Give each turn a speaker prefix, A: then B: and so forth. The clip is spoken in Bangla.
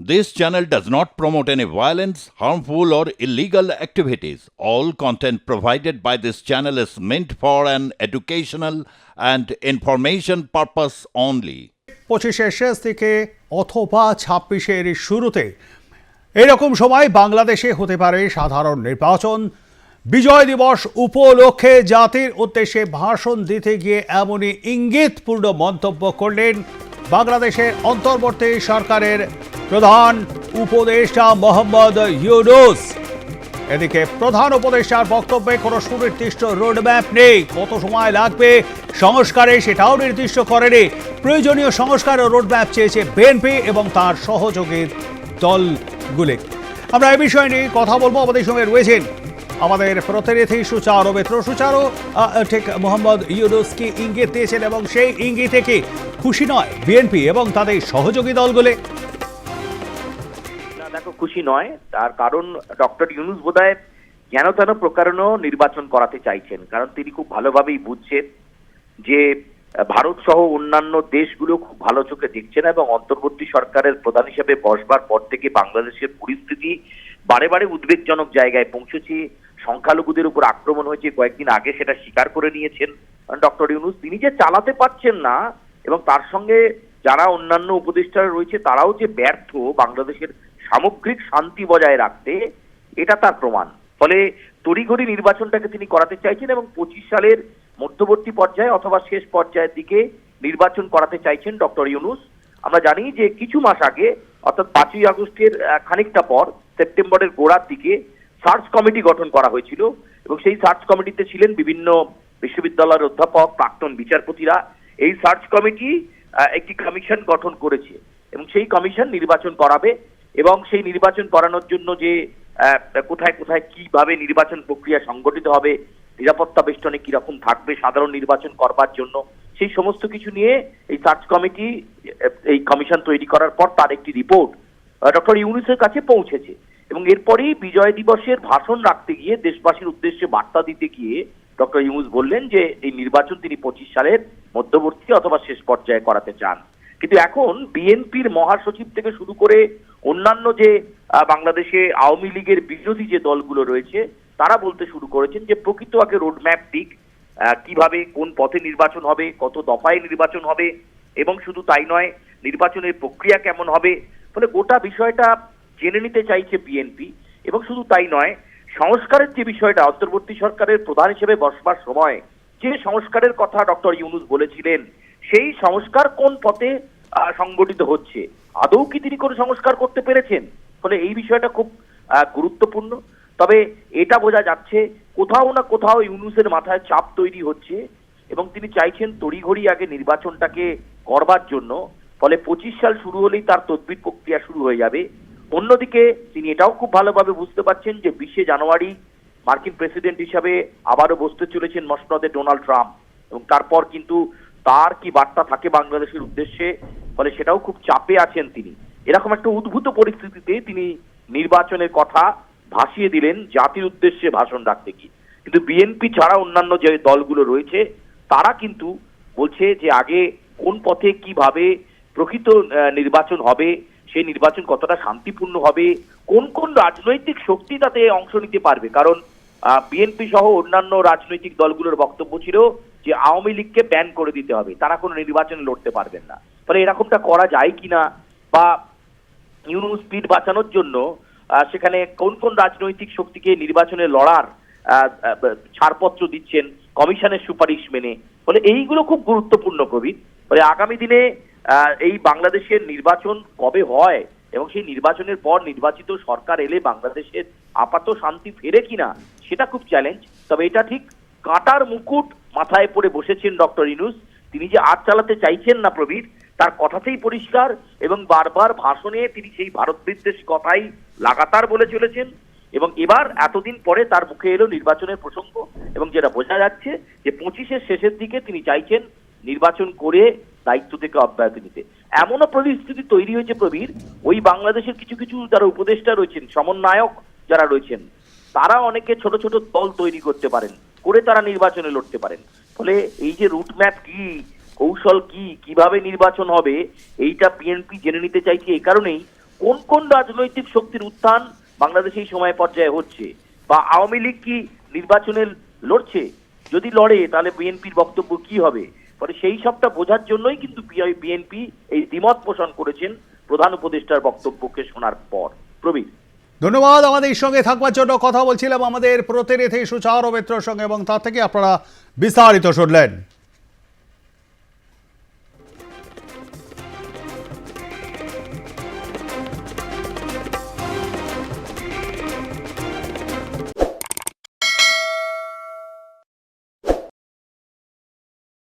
A: This channel does not promote any violence, harmful, or illegal activities. All content provided by this channel is meant for an educational and information purpose only.
B: পঁচিশের শেষ দিকে অথবা ছাব্বিশের শুরুতে এরকম সময় বাংলাদেশে হতে পারে সাধারণ নির্বাচন বিজয় দিবস উপলক্ষে জাতির উদ্দেশ্যে ভাষণ দিতে গিয়ে এমনই ইঙ্গিতপূর্ণ মন্তব্য করলেন বাংলাদেশের অন্তর্বর্তী সরকারের প্রধান উপদেষ্টা মোহাম্মদ ইউনুস। এদিকে প্রধান উপদেষ্টার বক্তব্যে কোনো সুনির্দিষ্ট রোডম্যাপ নেই। কত সময় লাগবে? সংস্কারে সেটাও নির্দিষ্ট করেনি। প্রয়োজনীয় সংস্কার ও রোডম্যাপ চেয়েছে বিএনপি এবং তার সহযোগী দলগুলি। আমরা এ বিষয় নিয়ে কথা বলব। আমাদের সঙ্গে রয়েছেন আমাদের প্রতিনিধি সুচারু মিত্র। সুচারু ঠিক মোহাম্মদ ইউনুস কি ইঙ্গিত দিয়েছেন এবং সেই ইঙ্গিতে কি খুশি নয় বিএনপি এবং তাদের সহযোগী দলগুলি?
C: খুশি নয়, তার কারণ ডক্টর ইউনুস বোধহয় কেন তেন প্রকারণ নির্বাচন করাতে চাইছেন, কারণ তিনি খুব ভালোভাবেই বুঝছেন যে ভারত সহ অন্যান্য দেশগুলো খুব ভালো চোখে দেখছে না এবং অন্তর্বর্তী সরকারের প্রধান হিসেবে বসবার পর থেকে বাংলাদেশের পরিস্থিতি বারে বারে উদ্বেগজনক জায়গায় পৌঁছেছে, সংখ্যালঘুদের উপর আক্রমণ হয়েছে, কয়েকদিন আগে সেটা স্বীকার করে নিয়েছেন ডক্টর ইউনুস। তিনি যে চালাতে পারছেন না এবং তার সঙ্গে যারা অন্যান্য উপদেষ্টারা রয়েছে, তারাও যে ব্যর্থ বাংলাদেশের সামগ্রিক শান্তি বজায় রাখতে এটা তার প্রমাণ। ফলে তড়িঘড়ি নির্বাচনটাকে তিনি করাতে চাইছেন এবং পঁচিশ সালের মধ্যবর্তী পর্যায়ে অথবা শেষ পর্যায়ের দিকে নির্বাচন করাতে চাইছেন ডক্টর ইউনুস। আমরা জানি যে কিছু মাস আগে, অর্থাৎ পাঁচই আগস্টের খানিকটা পর, সেপ্টেম্বরের গোড়ার দিকে সার্চ কমিটি গঠন করা হয়েছিল এবং সেই সার্চ কমিটিতে ছিলেন বিভিন্ন বিশ্ববিদ্যালয়ের অধ্যাপক, প্রাক্তন বিচারপতিরা। এই সার্চ কমিটি একটি কমিশন গঠন করেছে এবং সেই কমিশন নির্বাচন করাবে। এবং সেই নির্বাচন করানোর জন্য যে কোথায় কোথায় কীভাবে নির্বাচন প্রক্রিয়া সংগঠিত হবে, নিরাপত্তা বেষ্টনে কীরকম থাকবে সাধারণ নির্বাচন করবার জন্য, সেই সমস্ত কিছু নিয়ে এই সার্চ কমিটি, এই কমিশন তৈরি করার পর তার একটি রিপোর্ট ডক্টর ইউনুসের কাছে পৌঁছেছে। এবং এরপরেই বিজয় দিবসের ভাষণ রাখতে গিয়ে দেশবাসীর উদ্দেশ্যে বার্তা দিতে গিয়ে ডক্টর ইউনুস বললেন যে, এই নির্বাচন তিনি পঁচিশ সালের মধ্যবর্তী অথবা শেষ পর্যায়ে করাতে চান। কিন্তু এখন বিএনপির মহাসচিব থেকে শুরু করে অন্যান্য যে বাংলাদেশে আওয়ামী লীগের বিরোধী যে দলগুলো রয়েছে, তারা বলতে শুরু করেছেন যে প্রকৃত আগে রোডম্যাপ দিক কীভাবে কোন পথে নির্বাচন হবে, কত দফায় নির্বাচন হবে, এবং শুধু তাই নয়, নির্বাচনের প্রক্রিয়া কেমন হবে, ফলে গোটা বিষয়টা জেনে নিতে চাইছে বিএনপি, এবং শুধু তাই নয়, সংস্কারের যে বিষয়টা অন্তর্বর্তী সরকারের প্রধান হিসেবে বসবার সময়, যে সংস্কারের কথা ডক্টর ইউনুস বলেছিলেন সেই সংস্কার কোন পথে সংগঠিত হচ্ছে? আদৌ কি তিনি কোনো সংস্কার করতে পেরেছেন? ফলে এই বিষয়টা খুব গুরুত্বপূর্ণ। তবে এটা বোঝা যাচ্ছে, কোথাও না কোথাও ইউনুসের মাথায় চাপ তৈরি হচ্ছে এবং তিনি চাইছেন তড়িঘড়ি আগে নির্বাচনটাকে করবার জন্য। ফলে পঁচিশ সাল শুরু হলেই তার তদবির প্রক্রিয়া শুরু হয়ে যাবে। অন্যদিকে তিনি এটাও খুব ভালোভাবে বুঝতে পারছেন যে বিশে জানুয়ারি মার্কিন প্রেসিডেন্ট হিসাবে আবারও বসতে চলেছেন মসনদে ডোনাল্ড ট্রাম্প এবং তারপর কিন্তু তার কি বার্তা থাকে বাংলাদেশের উদ্দেশ্যে, ফলে সেটাও খুব চাপে আছেন তিনি। এরকম একটা উদ্ভূত পরিস্থিতিতে তিনি নির্বাচনের কথা ভাসিয়ে দিলেন জাতির উদ্দেশ্যে ভাষণ রাখতে গিয়ে। কিন্তু বিএনপি ছাড়া অন্যান্য যে দলগুলো রয়েছে, তারা কিন্তু বলছে যে আগে কোন পথে কীভাবে প্রকৃত নির্বাচন হবে, সেই নির্বাচন কতটা শান্তিপূর্ণ হবে, কোন কোন রাজনৈতিক শক্তি তাতে অংশ নিতে পারবে। কারণ বিএনপি সহ অন্যান্য রাজনৈতিক দলগুলোর বক্তব্য ছিল যে আওয়ামী লীগকে ব্যান করে দিতে হবে, তারা কোনো নির্বাচনে লড়তে পারবেন না। ফলে এরকমটা করা যায় কিনা বা ইউনুস স্পিড বাঁচানোর জন্য সেখানে কোন কোন রাজনৈতিক শক্তিকে নির্বাচনে লড়ার ছাড়পত্র দিচ্ছেন, কমিশনের সুপারিশ মেনে, ফলে এইগুলো খুব গুরুত্বপূর্ণ কবি। ফলে আগামী দিনে এই বাংলাদেশের নির্বাচন কবে হয় এবং সেই নির্বাচনের পর নির্বাচিত সরকার এলে বাংলাদেশের আপাত শান্তি ফেরে কিনা, সেটা খুব চ্যালেঞ্জ তবে এটা ঠিক কাটার মুকুট মাথায় পড়ে বসেছেন ডক্টর ইনুস। তিনি যে আজ চালাতে চাইছেন না প্রবীর, তার কথাতেই পরিষ্কার এবং বারবার ভাষণে তিনি সেই ভারত বিদ্বেষ কথাই লাগাতার বলে চলেছেন। এবং এবার এতদিন পরে তার মুখে এলো নির্বাচনের প্রসঙ্গ এবং যেটা বোঝা যাচ্ছে যে পঁচিশের শেষের দিকে তিনি চাইছেন নির্বাচন করে দায়িত্ব থেকে অব্যাহতি নিতে। এমনও পরিস্থিতি তৈরি হয়েছে প্রবীর, ওই বাংলাদেশের কিছু কিছু যারা উপদেষ্টা রয়েছেন, সমন্বয়ক যারা রয়েছেন, তারা অনেকে ছোট ছোট দল তৈরি করতে পারেন। করে তারা নির্বাচনে লড়তে পারেন। ফলে এই যে রুটম্যাপ কি, কৌশল কি, কীভাবে নির্বাচন হবে, এইটা বিএনপি জেনে নিতে চাইছে এই কারণেই কোন কোন রাজনৈতিক শক্তির উত্থান বাংলাদেশে এই সময় পর্যায়ে হচ্ছে বা আওয়ামী লীগ কি নির্বাচনে লড়ছে? যদি লড়ে, তাহলে বিএনপির বক্তব্য কি হবে? ফলে সেই সবটা বোঝার জন্যই কিন্তু বিএনপি এই দ্বিমত পোষণ করেছেন প্রধান উপদেষ্টার বক্তব্যকে শোনার পর। প্রবীর।
B: ধন্যবাদ আমাদের সঙ্গে থাকবার জন্য কথা বলছিলাম আমাদের প্রতিনিধি সুচার মিত্রর সঙ্গে এবং তার থেকে আপনারা বিস্তারিত শুনলেন।